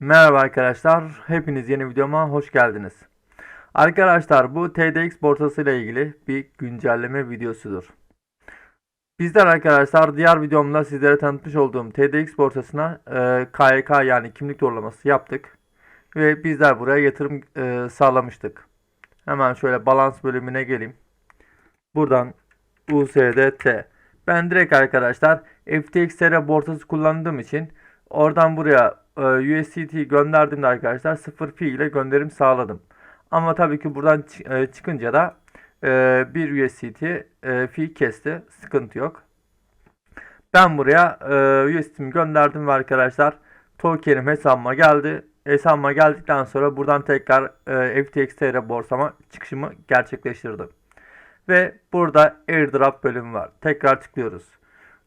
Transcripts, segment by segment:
Merhaba arkadaşlar, hepiniz yeni videoma hoş geldiniz. Arkadaşlar bu TDX borsası ile ilgili bir güncelleme videosudur. Bizler arkadaşlar diğer videomda sizlere tanıtmış olduğum TDX borsasına e, KYK yani kimlik doğrulaması yaptık. Ve bizler buraya yatırım e, sağlamıştık. Hemen şöyle balans bölümüne geleyim. Buradan USDT. Ben direkt arkadaşlar FTX borsası kullandığım için oradan buraya e, USDT gönderdiğimde arkadaşlar 0 fee ile gönderim sağladım. Ama tabii ki buradan e, çıkınca da e, bir USDT e, fee kesti. Sıkıntı yok. Ben buraya e, USDT'mi gönderdim ve arkadaşlar token'im hesabıma geldi. Hesabıma geldikten sonra buradan tekrar e, FTX borsama çıkışımı gerçekleştirdim. Ve burada airdrop bölümü var. Tekrar tıklıyoruz.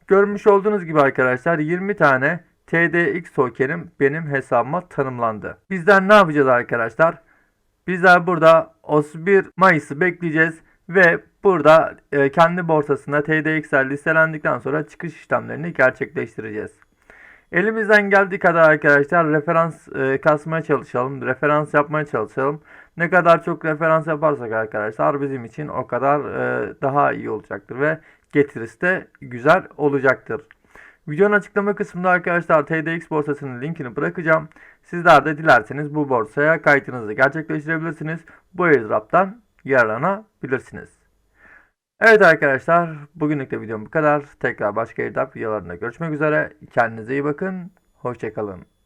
Görmüş olduğunuz gibi arkadaşlar 20 tane TDX tokenim benim hesabıma tanımlandı. Bizler ne yapacağız arkadaşlar? Bizler burada 31 Mayıs'ı bekleyeceğiz ve burada e, kendi borsasında TDX'ler listelendikten sonra çıkış işlemlerini gerçekleştireceğiz. Elimizden geldiği kadar arkadaşlar referans e, kasmaya çalışalım, referans yapmaya çalışalım. Ne kadar çok referans yaparsak arkadaşlar bizim için o kadar e, daha iyi olacaktır ve getirisi de güzel olacaktır. Videonun açıklama kısmında arkadaşlar TDX borsasının linkini bırakacağım. Sizler de dilerseniz bu borsaya kaydınızı gerçekleştirebilirsiniz. Bu airdrop'tan yararlanabilirsiniz. Evet arkadaşlar bugünlük de videom bu kadar. Tekrar başka airdrop videolarında görüşmek üzere. Kendinize iyi bakın. Hoşçakalın.